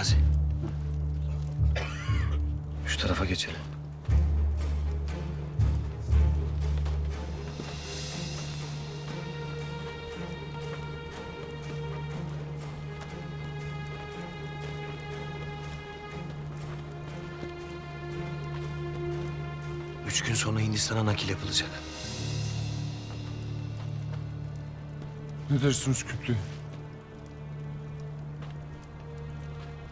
Niyazi. Şu tarafa geçelim. Üç gün sonra Hindistan'a nakil yapılacak. Ne dersiniz Küplü?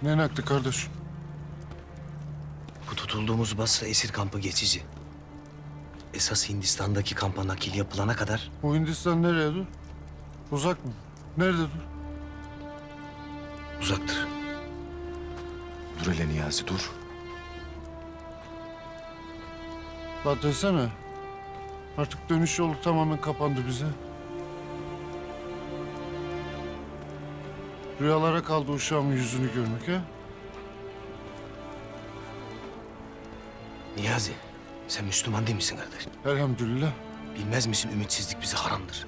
Ne nakli kardeş? Bu tutulduğumuz Basra esir kampı geçici. Esas Hindistan'daki kampa nakil yapılana kadar Bu Hindistan nereye dur? Uzak mı? Nerede dur? uzaktır. Dur hele Niyazi dur. La desene. Artık dönüş yolu tamamen kapandı bize. Rüyalara kaldı uşağımın yüzünü görmek ha? Niyazi, sen Müslüman değil misin kardeş? Elhamdülillah. Bilmez misin ümitsizlik bize haramdır.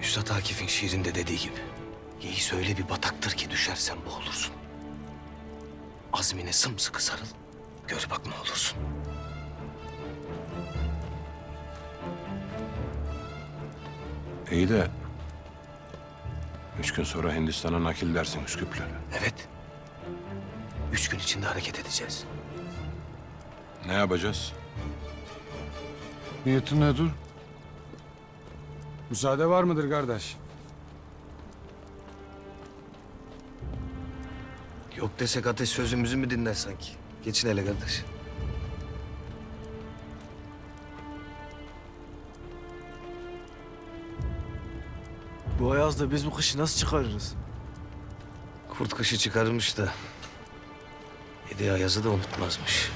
Üstad Akif'in şiirinde dediği gibi. Yeis öyle bir bataktır ki düşersen boğulursun. Azmine sımsıkı sarıl. Gör bak ne olursun. İyi de... Üç gün sonra Hindistan'a nakil dersin Üsküplü. Evet. Üç gün içinde hareket edeceğiz. Ne yapacağız? Niyetin ne dur? Müsaade var mıdır kardeş? Yok desek ateş sözümüzü mü dinler sanki? Geçin hele kardeş. Bu ayazda biz bu kışı nasıl çıkarırız? Kurt kışı çıkarmış da... Yedi ayazı da unutmazmış.